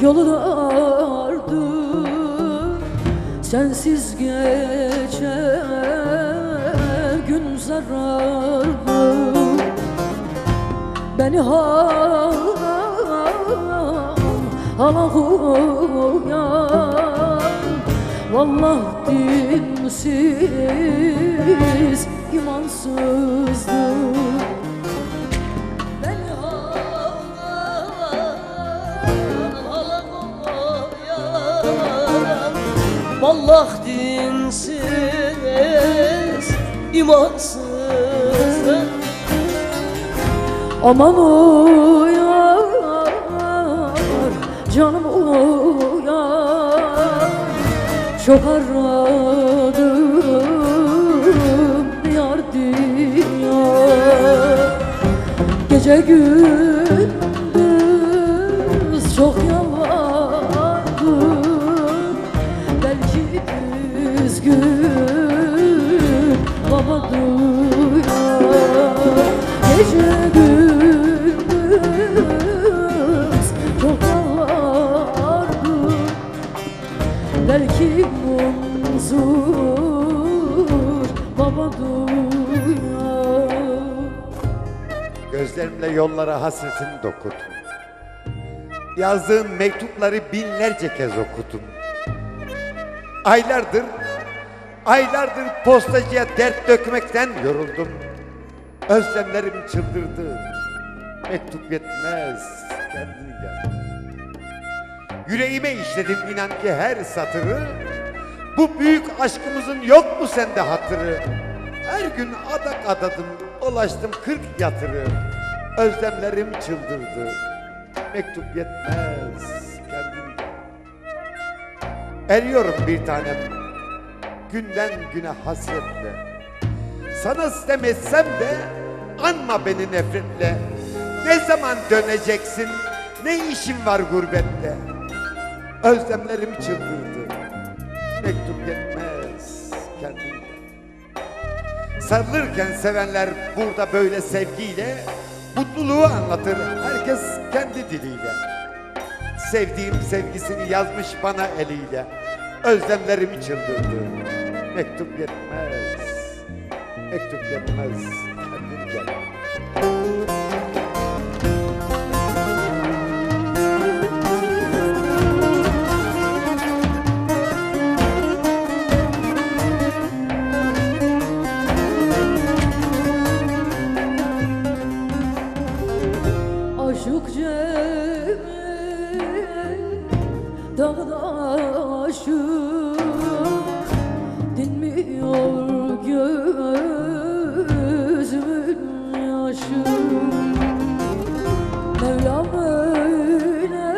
Yolu dardı Sensiz geçer gün zararlı Beni hala hala uyan Vallah dinsiz imansızdır Vallah dinsiz, imansız. Aman uyar canım uyar. Çok aradım yar diyar Gece gündüz Belki munzur baba duyar Gözlerimle yollara hasretini dokudum. Yazdığın mektupları binlerce kez okudum. Aylardır, aylardır postacıya dert dökmekten yoruldum. Özlemlerim çıldırdı. Mektup yetmez, kendin gel. Yüreğime işledim inan ki her satırı. Bu büyük aşkımızın yok mu sende hatırı? Her gün adak adadım, ulaştım kırk yatırı. Özlemlerim çıldırdı. Mektup yetmez, kendin gel. Eriyorum bir tanem, günden güne hasretle. Sana sitem etsem de anma beni nefretle. Ne zaman döneceksin? Ne işin var gurbette? Özlemlerim çıldırdı. Mektup yetmez kendin. Sarılırken sevenler burada böyle sevgiyle mutluluğu anlatır herkes kendi diliyle. Sevdiğim sevgisini yazmış bana eliyle. Özlemlerim çıldırdı. Mektup yetmez. Mektup yetmez. Dağda aşık Dinmiyor gözümün yaşı. Mevlam öyle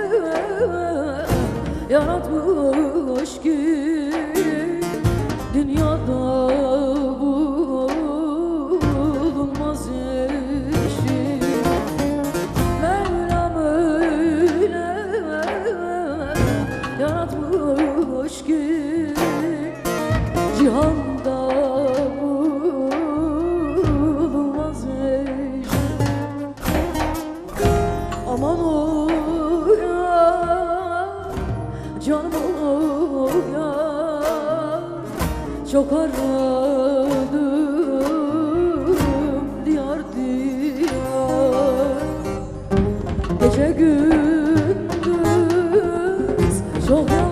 yaratmış ki Dünyada Çok aradım diyar diyar. Gece gündüz çok yalvardım